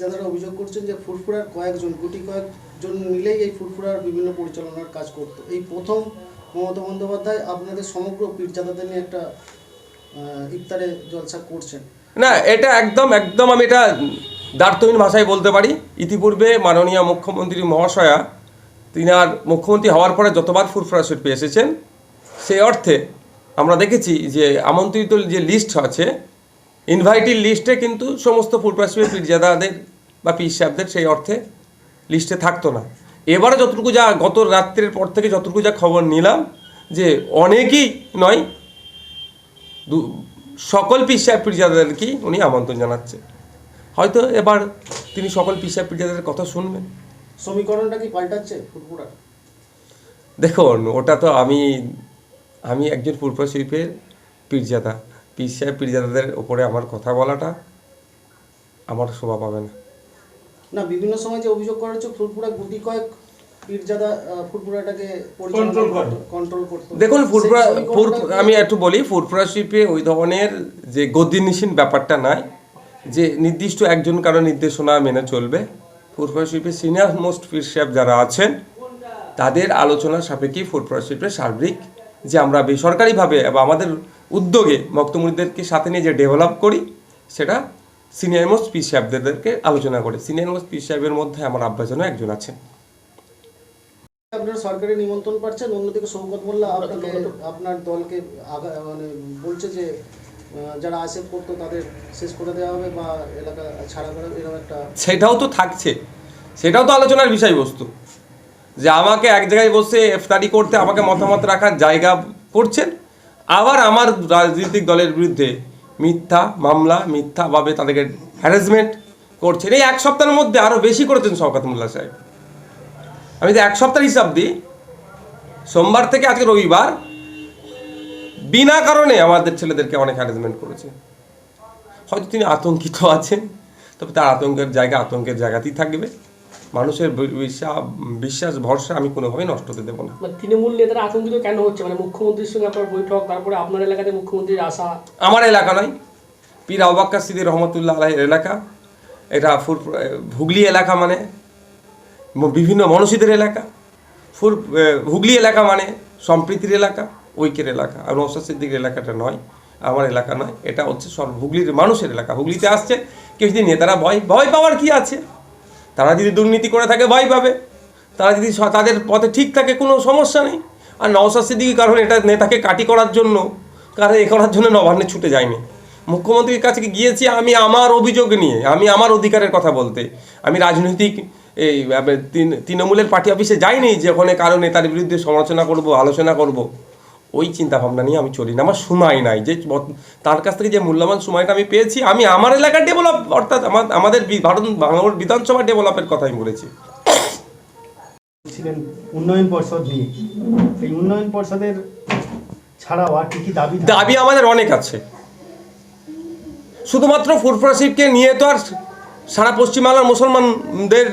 যারা অভিযোগ করছেন যে ফুরফুরার কয়েকজন, গুটি কয়েকজন মিলেই এই ফুরফুরার বিভিন্ন পরিচালনার কাজ করতো। এই প্রথম মমতা বন্দ্যোপাধ্যায় আপনাদের সমগ্র পীরজাদাদের নিয়ে একটা ইফতারে জলসা করছেন। না, এটা একদম একদম আমি এটা দার্থহীন ভাষায় বলতে পারি। ইতিপূর্বে মাননীয় মুখ্যমন্ত্রী মহাশয়া তিনি আর মুখ্যমন্ত্রী হওয়ার পরে যতবার ফুরফুরা শিল্পে এসেছেন সেই অর্থে আমরা দেখেছি যে আমন্ত্রিত যে লিস্ট আছে ইনভাইটির লিস্টে কিন্তু সমস্ত ফুরফুরা শিল্পের পীরজাদাদের বা পীর সাহেবদের সেই অর্থে লিস্টে থাকতো না। এবারে যতটুকু যা গত রাত্রের পর থেকে যতটুকু যা খবর নিলাম যে অনেকেই নয় দু- সকল পিসাব পীরজাদাদেরকেই উনি আমন্ত্রণ জানাচ্ছে। হয়তো এবার তিনি সকল পিসাব পীরজাদাদের কথা শুনবেন। সমীকরণটা কি পাল্টাচ্ছে দেখুন ওটা তো আমি আমি একজন পূর্ব শিল্পের পীরজাদা পিসাব পীরজাদাদের ওপরে আমার কথা বলাটা আমার শোভা পাবে না। না বিভিন্ন সময় যে অভিযোগ করা হচ্ছে ফুরফুরা গুটি কয়েক পীরজাদা ফুরফুরাটাকে কন্ট্রোল করতো দেখুন ফুরফুরা আমি একটু বলি ফুরফুরা শিল্পে ওই ধরনের যে গদিনিসীন ব্যাপারটা নাই যে নির্দিষ্ট একজন কারও নির্দেশনা মেনে চলবে। ফুরফুরা শিল্পে সিনিয়র মোস্ট পীর সাহেব যারা আছেন তাদের আলোচনা সাপেক্ষে ফুরফুরা শিল্পের সার্বিক যে আমরা বেসরকারিভাবে বা আমাদের উদ্যোগে মক্তমুরিদেরকে সাথে নিয়ে যে ডেভেলপ করি সেটা সিনিয়র মোস্ট পীর সাহেবদেরকে আলোচনা করে। সিনিয়র মোস্ট পীর সাহেবের মধ্যে আমার আব্বাজনও একজন আছেন। আপনারা সরকারি নিমন্ত্রণ পাচ্ছেন অন্যদিকে সৌগত মোল্লা আপনাকে আপনার দলকে মানে বলছে যে যারা আসে করতো তাদের শেষ করে দেওয়া হবে বা এলাকা ছাড়া করে এরকম একটা সেটাও তো থাকছে। সেটাও তো আলোচনার বিষয়বস্তু। যে আমাকে এক জায়গায় বসে ইফতারি করতে আমাকে মতামত রাখার জায়গা করছেন আবার আমার রাজনৈতিক দলের বিরুদ্ধে মিথ্যা মামলা, মিথ্যাভাবে তাদেরকে হ্যারাসমেন্ট করছেন। এই এক সপ্তাহের মধ্যে আরও বেশি করেছেন শওকাত মোল্লা সাহেব। আমি তো এক সপ্তাহের হিসাব দিই, সোমবার থেকে আজকে রবিবার, বিনা কারণে আমাদের ছেলেদেরকে অনেক হ্যারাসমেন্ট করেছে। হয়তো তিনি আতঙ্কিত আছেন, তবে তার আতঙ্কের জায়গা আতঙ্কের জায়গাতেই থাকবে। মানুষের বিশ্বাস বিশ্বাস ভরসা আমি কোনোভাবেই নষ্ট হতে দেবো না। মানে তৃণমূল নেতারা আতঙ্কিত কেন হচ্ছে? মানে মুখ্যমন্ত্রীর সঙ্গে আপনার বৈঠক তারপরে আপনার এলাকাতে মুখ্যমন্ত্রীর আসা। আমার এলাকা নয় পীর আবাক্কা সিদ্দির রহমতুল্লাহ আলাহের এলাকা। এটা ফুর হুগলি এলাকা মানে বিভিন্ন মনসিদের এলাকা। ফুর হুগলি এলাকা মানে সম্প্রীতির এলাকা ঐক্যের এলাকা। আর নৌসাদ সিদ্দিকের এলাকাটা নয় আমার এলাকা নয় এটা হচ্ছে সব হুগলির মানুষের এলাকা। হুগলিতে আসছে কেউ যদি নেতারা ভয় ভয় পাওয়ার কি আছে? তারা যদি দুর্নীতি করে থাকে, ভয় পাবে। তারা যদি তাদের পথে ঠিক থাকে, কোনো সমস্যা নেই। আর নওসাদ সিদ্দিকি কারণ এটা নেতাকে কাটি করার জন্য, কারণ এ করার জন্য নবান্নে ছুটে যায়নি। মুখ্যমন্ত্রীর কাছে গিয়েছি আমি আমার অভিযোগ নিয়ে, আমি আমার অধিকারের কথা বলতে। আমি রাজনৈতিক এই তৃণমূলের পার্টি অফিসে যাইনি যে ওখানে কারও নেতার বিরুদ্ধে সমালোচনা করব, আলোচনা করব। ওই চিন্তা ভাবনা নিয়ে আমি চলি না। আমার সময় নাই। যে তার কাছ থেকে যে মূল্যবান সময়টা আমি পেয়েছি আমি আমার এলাকার ডেভেলপ অর্থাৎ আমার আমাদের ভারত বাংলার বিধানসভা ডেভেলপের কথা আমি বলেছি। ছিলেন উন্নয়ন পর্ষদ নিয়ে। এই উন্নয়ন পর্ষদের ছাড়াও আর কি কি দাবি দাবি আমাদের অনেক আছে। শুধুমাত্র ফুরফুরাশিবকে নিয়ে তো আর সারা পশ্চিমবাংলার মুসলমানদের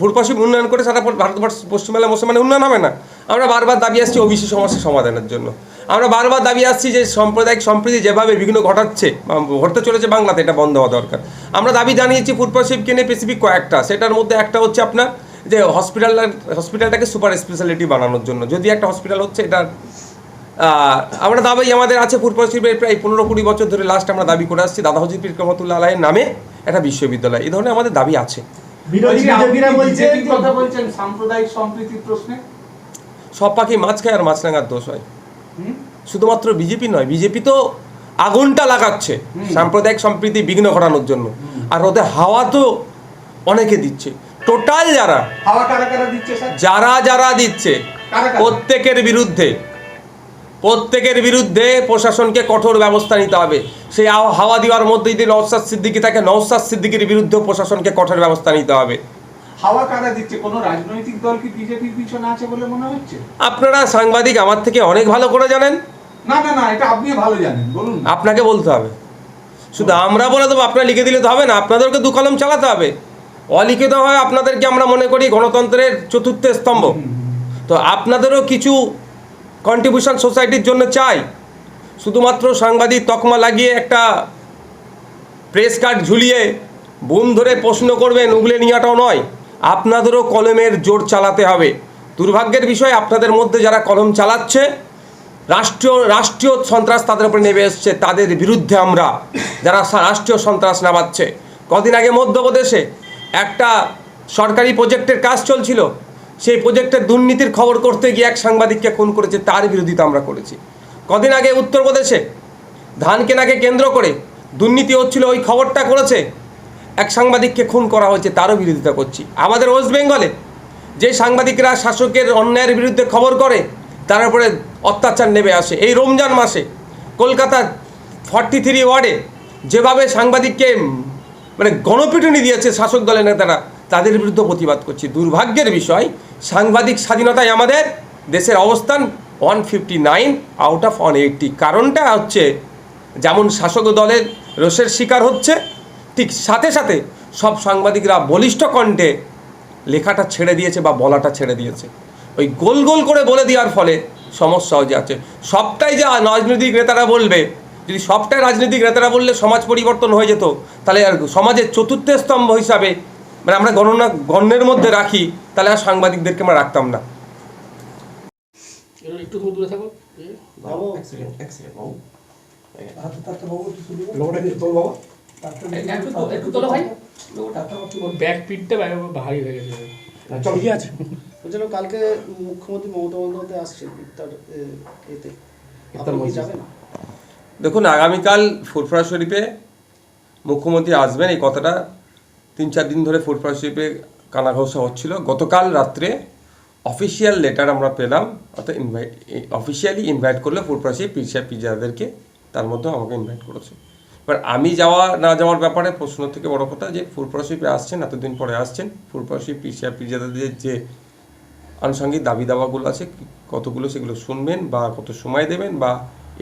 ফুরফুরাশিব উন্নয়ন করে সারা ভারতবর্ষ পশ্চিমবাংলার মুসলমানের উন্নয়ন হবে না। আমরা বারবার দাবি আসছি ওবিসি সমস্যা সমাধানের জন্য। আমরা বারবার দাবি আসছি যে সাম্প্রদায়িক সম্প্রীতি যেভাবে বিঘ্ন ঘটাচ্ছে ঘটতে চলেছে বাংলাতে এটা বন্ধ হওয়া দরকার। আমরা দাবি জানিয়েছি ফুরফুরাশিবকে নিয়ে স্পেসিফিক কয়েকটা। সেটার মধ্যে একটা হচ্ছে আপনার যে হসপিটাল হসপিটালটাকে সুপার স্পেশালিটি বানানোর জন্য। যদি একটা হসপিটাল হচ্ছে এটা আমরা দাবি আমাদের আছে পূর্ব শিল্পের প্রায় পনেরো কুড়ি বছর ধরে লাস্ট আমরা দাবি করে আসছি। দাদা হজির পীর রহমতুল্লাহ আলাহের নামে একটা বিশ্ববিদ্যালয়। এই ধরনের আমাদের দাবি আছে। বিরোধী কথা বলছেন সাম্প্রদায়িক সম্প্রীতির প্রশ্নে? সব পাখি মাছ খায় আর মাছরাঙার দোষ হয়। শুধুমাত্র বিজেপি নয় বিজেপি তো আগুনটা লাগাচ্ছে সাম্প্রদায়িক সম্প্রীতি বিঘ্ন ঘটানোর জন্য। আর ওদের হাওয়া তো অনেকে দিচ্ছে। টোটাল যারা যারা যারা দিচ্ছে কারা কারা? প্রত্যেকের বিরুদ্ধে প্রত্যেকের বিরুদ্ধে প্রশাসনকে কঠোর ব্যবস্থা নিতে হবে। সেই হাওয়া- হাওয়া দেওয়ার মধ্যে যদি নওসাদ সিদ্দিকি থাকে নওসাদ সিদ্দিকির বিরুদ্ধে প্রশাসনকে কঠোর ব্যবস্থা নিতে হবে। হাওয়া কারা দিচ্ছে? কোনো রাজনৈতিক দল কি বিজেপির পিছনে আছে বলে মনে হচ্ছে? আপনারা সাংবাদিক আমার থেকে অনেক ভালো করে জানেন। না না না এটা আপনি ভালো জানেন বলুন আপনাকে বলতে হবে। শুধু আমরা বলে দেবো আপনারা লিখে দিলে তো হবে না আপনাদেরকে দু কলম চালাতে হবে। অলিখিত হয় আপনাদেরকে আমরা মনে করি গণতন্ত্রের চতুর্থ স্তম্ভ। তো আপনাদেরও কিছু কন্ট্রিবিউশন সোসাইটির জন্য চাই। শুধুমাত্র সাংবাদিক তকমা লাগিয়ে একটা প্রেস কার্ড ঝুলিয়ে বোন ধরে প্রশ্ন করবেন উগলে নেওয়াটাও নয়। আপনাদেরও কলমের জোর চালাতে হবে। দুর্ভাগ্যের বিষয়, আপনাদের মধ্যে যারা কলম চালাচ্ছে, রাষ্ট্রীয় রাষ্ট্রীয় সন্ত্রাস তাদের উপরে নেমে এসছে, তাদের বিরুদ্ধে আমরা যারা রাষ্ট্রীয় সন্ত্রাস নামাচ্ছে। কদিন আগে মধ্যপ্রদেশে একটা সরকারি প্রজেক্টের কাজ চলছিল। সেই প্রজেক্টের দুর্নীতির খবর করতে গিয়ে এক সাংবাদিককে খুন করেছে, তার বিরোধিতা আমরা করেছি। কদিন আগে উত্তরপ্রদেশে ধান কেনাকে কেন্দ্র করে দুর্নীতি হচ্ছিল, ওই খবরটা করেছে। সাংবাদিককে খুন করা হয়েছে, তারও বিরোধিতা করছি। আমাদের ওয়েস্ট বেঙ্গলে যে সাংবাদিকরা শাসকের অন্যায়ের বিরুদ্ধে খবর করে, তার উপরে অত্যাচার নেমে আসে। এই রমজান মাসে কলকাতার ফর্টি থ্রি ওয়ার্ডে যেভাবে সাংবাদিককে মানে গণপিটুনি দিয়েছে শাসক দলের নেতারা, তাদের বিরুদ্ধে প্রতিবাদ করছি। দুর্ভাগ্যের বিষয়, সাংবাদিক স্বাধীনতায় আমাদের দেশের অবস্থান one fifty nine out of one eighty কারণটা হচ্ছে, যেমন শাসক দলের রোষের শিকার হচ্ছে ঠিক সাথে সাথে সব সাংবাদিকরা বলিষ্ঠ কণ্ঠে লেখাটা ছেড়ে দিয়েছে বা বলাটা ছেড়ে দিয়েছে। ওই গোল গোল করে বলে দেওয়ার ফলে সমস্যা হয়ে যাচ্ছে। সবটাই যে রাজনৈতিক নেতারা বলবে যদি সবটাই রাজনৈতিক নেতারা বললে সমাজ পরিবর্তন হয়ে যেত তাহলে আর সমাজের চতুর্থ স্তম্ভ হিসাবে মানে আমরা গণনা গণ্যের মধ্যে রাখি তাহলে আর সাংবাদিকদেরকে আমরা রাখতাম না। একটু দূরে থাকো। বাবু? একটু তোলো ভাই। ব্যাক পিঠটা ভারী হয়ে গেছে। ঠিক আছে। বলছিলাম কালকে মুখ্যমন্ত্রী মমতা বন্দ্যোপাধ্যায় আসছেন ইফতার এতে। যাবেন? দেখুন আগামীকাল ফুরফুরা শরীফে মুখ্যমন্ত্রী আসবেন। এই কথাটা তিন চার দিন ধরে ফুরফুরা শরীফে কানাঘোষা হচ্ছিল। গতকাল রাত্রে অফিসিয়াল লেটার আমরা পেলাম। অর্থাৎ ইনভাইট অফিসিয়ালি ইনভাইট করল ফুরফুরা শরীফ পিসা পিজাদেরকে তার মধ্যে আমাকে ইনভাইট করেছে। এবার আমি যাওয়া, না যাওয়ার ব্যাপারে প্রশ্ন থেকে বড় কথা যে ফুরফুরা শরীফে আসছেন, এতদিন পরে আসছেন। ফুরফুরা শরীফ পিসা পিজাদের যে আনুষঙ্গিক দাবি দাওয়াগুলো আছে কতগুলো সেগুলো শুনবেন বা কত সময় দেবেন বা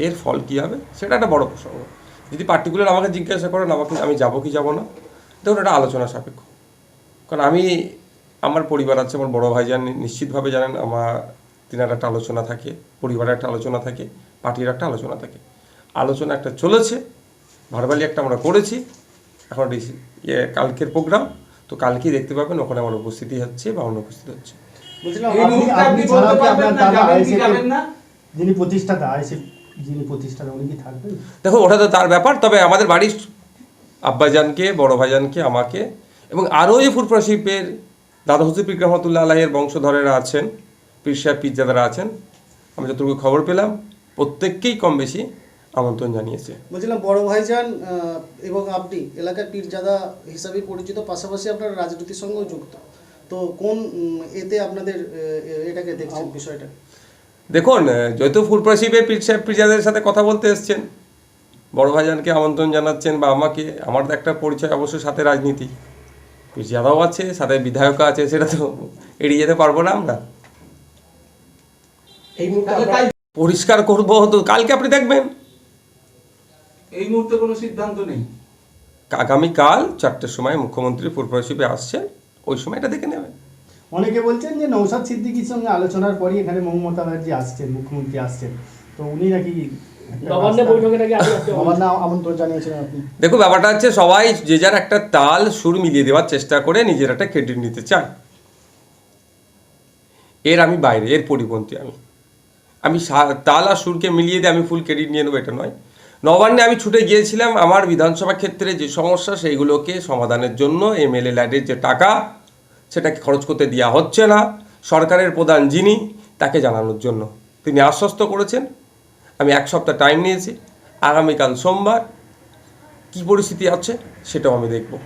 এর ফল কী হবে, সেটা একটা বড় প্রসঙ্গ। যদি পার্টিকুলার আমাকে জিজ্ঞাসা করেন, আমাকে আমি যাব কি যাব না, দেখুন এটা আলোচনা সাপেক্ষ। কারণ আমি, আমার পরিবার আছে, আমার বড় ভাই জান নিশ্চিতভাবে জানেন, আমার, তিনার একটা আলোচনা থাকে, পরিবারের একটা আলোচনা থাকে, পার্টির একটা আলোচনা থাকে। আলোচনা একটা চলেছে ভারবালি একটা আমরা করেছি। এখন ইয়ে কালকের প্রোগ্রাম তো কালকেই দেখতে পাবেন ওখানে আমার উপস্থিতি হচ্ছে বা অনুপস্থিত হচ্ছে। যিনি প্রতিষ্ঠাতা আইসিএফ যিনি প্রতিষ্ঠাতা উনি কি থাকবেন? দেখো ওটা তো তার ব্যাপার তবে আমাদের বাড়ির আব্বাজানকে বড় ভাইজানকে আমাকে এবং আরও যে ফুরফুরা শিল্পের দাদা হুসিফিক রহমতুল্লাহ আলাহের বংশধরেরা আছেন পীর সাহেব পিজ্জাদারা আছেন আমি যতটুকু খবর পেলাম প্রত্যেককেই কম বেশি আমন্ত্রণ জানিয়েছে। বলছিলাম বড় ভাইজান এবং আপনি এলাকার পীরজাদা হিসাবে পরিচিত পাশাপাশি আপনার রাজনীতির সঙ্গেও যুক্ত। তো কোন এতে আপনাদের এটাকে দেখছেন বিষয়টা? দেখুন যেহেতু শিল্পের পীর সাহেব পিজ্জাদের সাথে কথা বলতে এসছেন। বড় ভাইজানকে আমন্ত্রণ জানাচ্ছেন বা আমাকে আমার তো একটা পরিচয় অবশ্যই সাথে রাজনীতি। পিজ্জাদাও আছে সাথে বিধায়কও আছে সেটা তো এড়িয়ে যেতে পারব না আমরা। এই মুহূর্তে তাহলে আপনারা- কাল- পরিষ্কার করব তো কালকে আপনি দেখবেন। এই মুহূর্তে কোনো সিদ্ধান্ত নেই। আগামীকাল চারটের সময় মুখ্যমন্ত্রী ফুরফুরা শিল্পে আসছেন ওই সময় এটা দেখে নেবেন অনেকে বলছেন যে নৌসাদ সিদ্দিকির সঙ্গে আলোচনার পরই এখানে মমতা ব্যানার্জি আসছেন মুখ্যমন্ত্রী আসছেন। তো উনি নাকি দেখো ব্যাপারটা হচ্ছে সবাই যে যার একটা তাল সুর মিলিয়ে দেওয়ার চেষ্টা করে নিজের একটা ক্রেডিট নিতে চায় এর আমি বাইরে এর পরিপন্থী আমি। আমি তাল আর সুরকে মিলিয়ে দিয়ে আমি ফুল ক্রেডিট নিয়ে নেব এটা নয়। নবান্নে আমি ছুটে গিয়েছিলাম আমার বিধানসভা ক্ষেত্রে যে সমস্যা, সেইগুলোকে সমাধানের জন্য এমএলএ ল্যাডের যে টাকা, সেটাকে খরচ করতে দেওয়া হচ্ছে না। সরকারের প্রধান যিনি, তাকে জানানোর জন্য। তিনি আশ্বস্ত করেছেন। আমি এক সপ্তাহ টাইম নিয়েছি। আগামীকাল সোমবার কী পরিস্থিতি আছে, সেটাও আমি দেখব।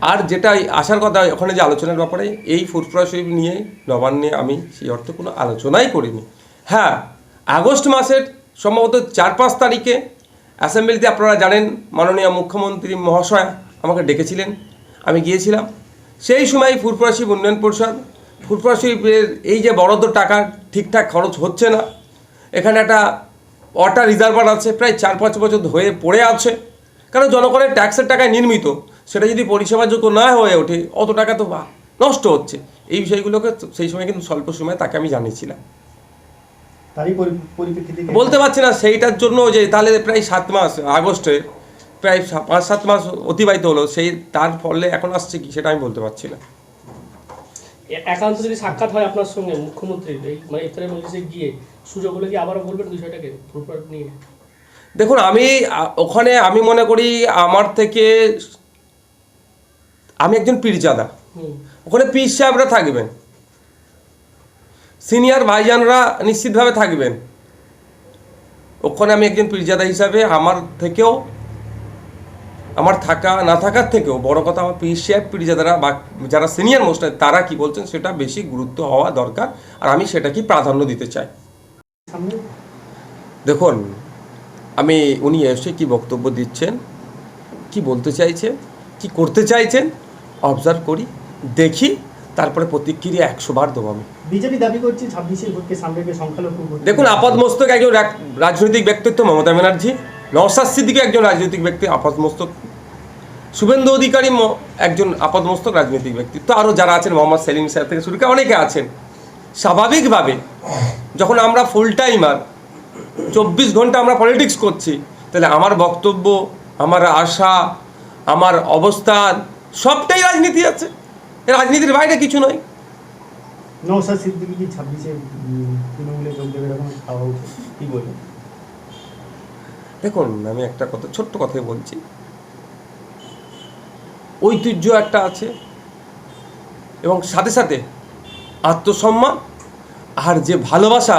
আর যেটা আসার কথা, ওখানে যে আলোচনার ব্যাপারে, এই ফুরফুরা শরীফ নিয়ে নবান্নে আমি সেই অর্থে কোনো আলোচনাই করিনি। হ্যাঁ আগস্ট মাসের সম্ভবত চার পাঁচ তারিখে অ্যাসেম্বলিতে আপনারা জানেন মাননীয় মুখ্যমন্ত্রী মহাশয় আমাকে ডেকেছিলেন। আমি গিয়েছিলাম। সেই সময় ফুরফুরা শরীফ উন্নয়ন পরিষদ, ফুরফুরা শরীফের এই যে বরাদ্দ টাকা ঠিকঠাক খরচ হচ্ছে না, এখানে একটা ওয়াটার রিজার্ভার আছে, প্রায় চার পাঁচ বছর হয়ে পড়ে আছে। কারণ জনগণের ট্যাক্সের টাকায় নির্মিত, সেটা যদি পরিষেবাযোগ্য না হয়ে ওঠে, অত টাকা তো নষ্ট হচ্ছে। এই বিষয়গুলোকে সেই সময় কিন্তু স্বল্প সময়ে তাকে আমি জানিয়েছিলাম। তারই পরিপ্রেক্ষিতে বলতে পারছি না সেইটার জন্য যে তাহলে প্রায় সাত মাস আগস্টে প্রায় পাঁচ সাত মাস অতিবাহিত হলো সেই তার ফলে এখন আসছে কি সেটা আমি বলতে পারছি না। একান্ত যদি সাক্ষাৎ হয় আপনার সঙ্গে মুখ্যমন্ত্রীর মানে ইফতারের মজলিসে গিয়ে সুযোগ হলে কি আবারও বলবেন বিষয়টাকে নিয়ে? দেখুন আমি ওখানে আমি মনে করি আমার থেকে আমি একজন পীরজাদা। ওখানে পীর সাহেবরা থাকবেন। সিনিয়র ভাইজানরা নিশ্চিতভাবে থাকবেন। ওখানে আমি একজন পীরজাদা হিসাবে আমার থেকেও আমার থাকা না থাকার থেকেও বড় কথা আমার পীর সাহেব পীরজাদারা বা যারা সিনিয়র মোস্ট তারা কি বলছেন সেটা বেশি গুরুত্ব হওয়া দরকার আর আমি সেটাকে প্রাধান্য দিতে চাই। দেখুন আমি উনি এসে কি বক্তব্য দিচ্ছেন কি বলতে চাইছেন কি করতে চাইছেন অবজার্ভ করি দেখি তারপরে প্রতিক্রিয়া একশো বার দেবো আমি। বিজেপি দাবি করছে ছাব্বিশের ভোটকে সামনে রেখে সংখ্যালঘু দেখুন আপাতমস্তক একজন রাজনৈতিক ব্যক্তিত্ব মমতা ব্যানার্জি। নওসাদ সিদ্দিকি একজন রাজনৈতিক ব্যক্তি আপাতমস্তক শুভেন্দু অধিকারী একজন আপাতমস্তক রাজনৈতিক ব্যক্তিত্ব। আরও যারা আছেন মোহাম্মদ সেলিম সাহেব থেকে শুরু করে অনেকে আছেন। স্বাভাবিকভাবে যখন আমরা ফুল টাইমার চব্বিশ ঘণ্টা আমরা পলিটিক্স করছি তাহলে আমার বক্তব্য আমার আশা আমার অবস্থান সবটাই রাজনীতি আছে। রাজনীতির বাইরে কিছু নয়। নৌসাদ সিদ্দিকি কি ছাব্বিশে তৃণমূলে যোগ দেবে এরকম খাওয়া উচিত? কি বলবেন দেখুন আমি একটা কথা ছোট্ট কথাই বলছি। ঐতিহ্য একটা আছে এবং সাথে সাথে আত্মসম্মান আর যে ভালোবাসা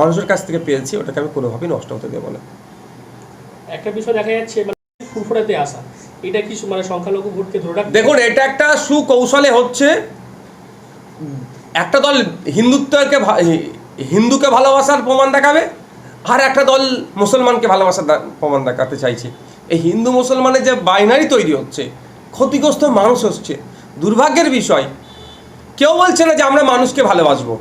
মানুষের কাছ থেকে পেয়েছি ওটাকে আমি কোনোভাবেই নষ্ট হতে দেবো না। একটা বিষয় দেখা যাচ্ছে মানে ফুরফুরাতে আসা। এটা কি মানে সংখ্যালঘু ভোটকে ধরে রাখবে? দেখুন, এটা একটা সুকৌশলে হচ্ছে, একটা দল হিন্দুত্বকে হিন্দুকে ভালোবাসার প্রমাণ দেখাবে, আর একটা দল মুসলমানকে ভালোবাসার প্রমাণ দেখাতে চাইছে। এই হিন্দু মুসলমানের যে বাইনারি তৈরি হচ্ছে, ক্ষতিগ্রস্ত মানুষ হচ্ছে, দুর্ভাগ্যের বিষয়। কেউ বলছে না যে আমরা মানুষকে ভালোবাসবো।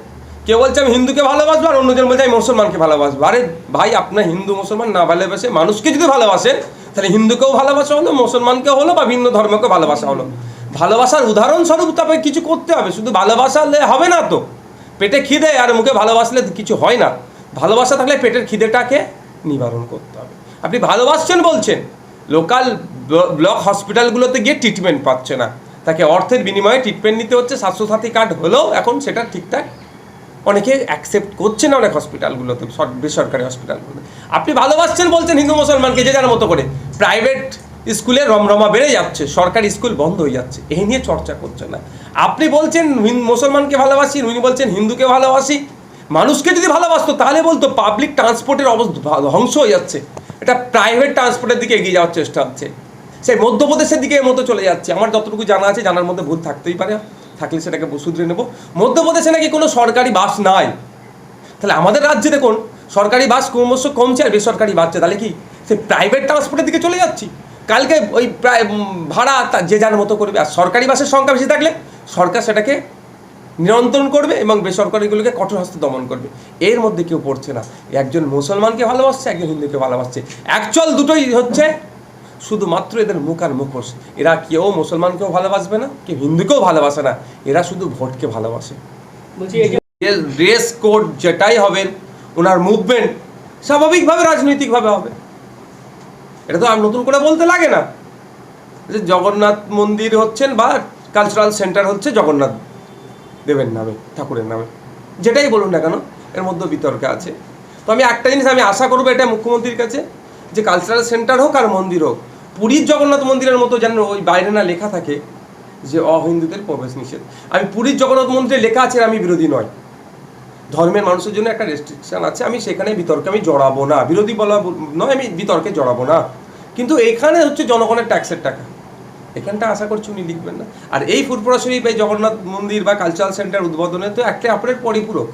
কেউ বলছে আমি হিন্দুকে ভালোবাসবো, আর অন্যজন বলছে আমি মুসলমানকে ভালোবাসবো। আরে ভাই, আপনার হিন্দু মুসলমান না ভালোবাসে মানুষকে যদি ভালোবাসেন তাহলে হিন্দুকেও ভালোবাসা হলো, মুসলমানকেও হলো বা ভিন্ন ধর্মকে ভালোবাসা হলো। ভালোবাসার উদাহরণস্বরূপ তবে কিছু করতে হবে, শুধু ভালোবাসালে হবে না তো। পেটে খিদে আর মুখে ভালোবাসলে কিছু হয় না। ভালোবাসা থাকলে পেটের খিদেটাকে নিবারণ করতে হবে। আপনি ভালোবাসছেন বলছেন, লোকাল ব্লক হসপিটালগুলোতে গিয়ে ট্রিটমেন্ট পাচ্ছে না। তাকে অর্থের বিনিময়ে ট্রিটমেন্ট নিতে হচ্ছে, স্বাস্থ্যসাথী কার্ড হলেও এখন সেটা ঠিকঠাক। অনেকে অ্যাকসেপ্ট করছে না অনেক হসপিটালগুলোতে সর- বেসরকারি হসপিটালগুলোতে আপনি ভালোবাসছেন বলছেন হিন্দু মুসলমানকে যে যার মতো করে। প্রাইভেট স্কুলে রমরমা বেড়ে যাচ্ছে, সরকারি স্কুল বন্ধ হয়ে যাচ্ছে, এই নিয়ে চর্চা করছে না। আপনি বলছেন মুসলমানকে ভালোবাসি, উনি বলছেন হিন্দুকে ভালোবাসি। মানুষকে যদি ভালোবাসতো, তাহলে বলতো পাবলিক ট্রান্সপোর্টের অবস্থা ধ্বংস হয়ে যাচ্ছে। এটা প্রাইভেট ট্রান্সপোর্টের দিকে এগিয়ে যাওয়ার চেষ্টা হচ্ছে। সেই মধ্যপ্রদেশের দিকে এর মতো চলে যাচ্ছে। আমার যতটুকু জানা আছে, জানার মধ্যে ভুল থাকতেই পারে। থাকলে সেটাকে শুধরে নেব। মধ্যপ্রদেশে নাকি কোনো সরকারি বাস নাই। তাহলে আমাদের রাজ্যে দেখুন, সরকারি বাস ক্রমশ কমছে আর বেসরকারি বাড়ছে। তাহলে কি সে প্রাইভেট ট্রান্সপোর্টের দিকে চলে যাচ্ছি। কালকে ওই প্রায় ভাড়া তা- যে যার মতো করবে। আর সরকারি বাসের সংখ্যা বেশি থাকলে সরকার সেটাকে নিয়ন্ত্রণ করবে এবং বেসরকারিগুলোকে কঠোর হস্তে দমন করবে। এর মধ্যে কেউ পড়ছে না। একজন মুসলমানকে ভালোবাসছে একজন হিন্দুকে ভালোবাসছে। অ্যাকচুয়াল দুটোই হচ্ছে শুধুমাত্র এদের মুখ আর মুখোশ। এরা কেউ মুসলমানকেও ভালোবাসবে না কেউ হিন্দুকেও ভালোবাসে না। এরা শুধু ভোটকে ভালোবাসে। ড্রেস কোড যেটাই হবে ওনার মুভমেন্ট স্বাভাবিকভাবে রাজনৈতিকভাবে হবে। এটা তো আর নতুন করে বলতে লাগে না। যে জগন্নাথ মন্দির হচ্ছেন বা কালচারাল সেন্টার হচ্ছে জগন্নাথ দেবের নামে, ঠাকুরের নামে। যেটাই বলুন না কেন, এর মধ্যে বিতর্কে আছে। তো আমি একটা জিনিস আমি আশা করব এটা মুখ্যমন্ত্রীর কাছে, যে কালচারাল সেন্টার হোক আর মন্দির হোক, পুরীর জগন্নাথ মন্দিরের মতো যেন ওই বাইরে না লেখা থাকে, যে অহিন্দুদের প্রবেশ নিষেধ। আমি পুরীর জগন্নাথ মন্দিরে লেখা আছে, আমি বিরোধী নয়। ধর্মের মানুষের জন্য একটা রেস্ট্রিকশন আছে, আমি সেখানে বিতর্কে আমি জড়াবো না। বিরোধী বলা নয়, আমি বিতর্কে জড়াবো না। কিন্তু এখানে হচ্ছে জনগণের ট্যাক্সের টাকা। এখানটা আশা করছি উনি লিখবেন না। আর এই ফুরপুরা শরীফ এই জগন্নাথ মন্দির বা কালচারাল সেন্টার উদ্বোধনে তো একটা আপনার পরিপূরক।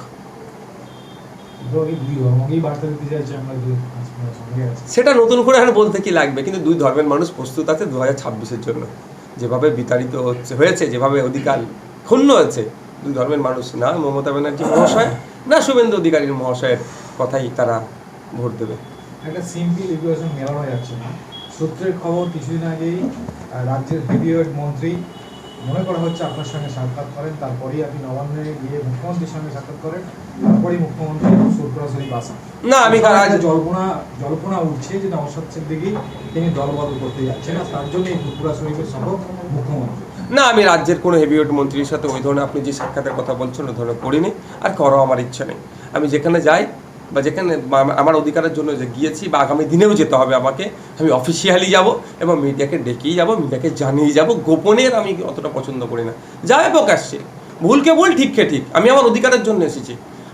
সেটা নতুন করে আর বলতে কি লাগবে? কিন্তু দুই ধর্মের মানুষ প্রস্তুত আছে দু হাজার ছাব্বিশের জন্য। যেভাবে বিতাড়িত হচ্ছে, হয়েছে, যেভাবে অধিকার ক্ষুণ্ণ হয়েছে দুই ধর্মের মানুষ না মমতা ব্যানার্জি মহাশয়, না শুভেন্দু অধিকারীর মহাশয়ের কথাই তারা ভোট দেবে। একটা সিম্পল ইকুয়েশন যাচ্ছে না। সূত্রের খবর কিছুদিন আগেই রাজ্যের হেভিওয়েট মন্ত্রী মনে করা হচ্ছে আপনার সঙ্গে সাক্ষাৎ করেন। তারপরেই আপনি নবান্নে গিয়ে মুখ্যমন্ত্রীর সঙ্গে সাক্ষাৎ করেন। তারপরেই মুখ্যমন্ত্রী সরাসরি বাসা না আমি জল্পনা জল্পনা উঠছে যে নওশাদ সিদ্দিকী তিনি দলবদল করতে যাচ্ছেন আর তার জন্য এই ফুরফুরা শরীফের সফর মুখ্যমন্ত্রী। না আমি রাজ্যের কোনো হেভিওয়েট মন্ত্রীর সাথে ওই ধরনের আপনি যে সাক্ষাতের কথা বলছেন ওই ধরনের করিনি। আর করাও আমার ইচ্ছা নেই। আমি যেখানে যাই বা যেখানে আমার অধিকারের জন্য যে গিয়েছি বা আগামী দিনেও যেতে হবে আমাকে, আমি অফিসিয়ালি যাব এবং মিডিয়াকে ডেকেই যাব, মিডিয়াকে জানিয়ে যাব গোপনের আমি অতটা পছন্দ করি না। যাবে প্রকাশ্যে ভুলকে ভুল, ঠিককে ঠিক। আমি আমার অধিকারের জন্য এসেছি।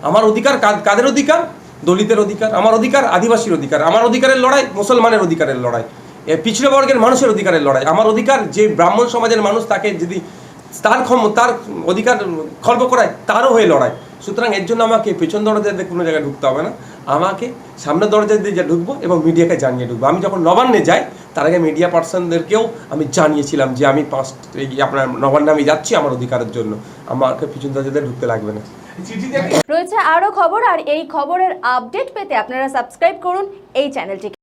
আমার অধিকার কাদের অধিকার? দলিতের অধিকার। আমার অধিকার আদিবাসীর অধিকার। আমার অধিকারের লড়াই মুসলমানের অধিকারের লড়াই। পিছড়ে বর্গের মানুষের অধিকারের লড়াই। আমার অধিকার যে ব্রাহ্মণ সমাজের মানুষ তাকে যদি তার ক্ষম, তার অধিকার খর্ব করায়, তারও হয়ে লড়াই সুতরাং এর জন্য আমাকে পেছন দরজা দিয়ে কোনো জায়গায় ঢুকতে হবে না। আমাকে সামনের দরজা দিয়ে যা ঢুকবো এবং মিডিয়াকে জানিয়ে ঢুকবো। আমি যখন নবান্নে যাই, তার আগে মিডিয়া পার্সনদেরকেও আমি জানিয়েছিলাম যে আমি পাঁচ এই আপনার নবান্নে আমি যাচ্ছি আমার অধিকারের জন্য। আমাকে পিছন দরজা দিয়ে ঢুকতে লাগবে না। রয়েছে আরও খবর, আর এই খবরের আপডেট পেতে আপনারা সাবস্ক্রাইব করুন এই চ্যানেলটিকে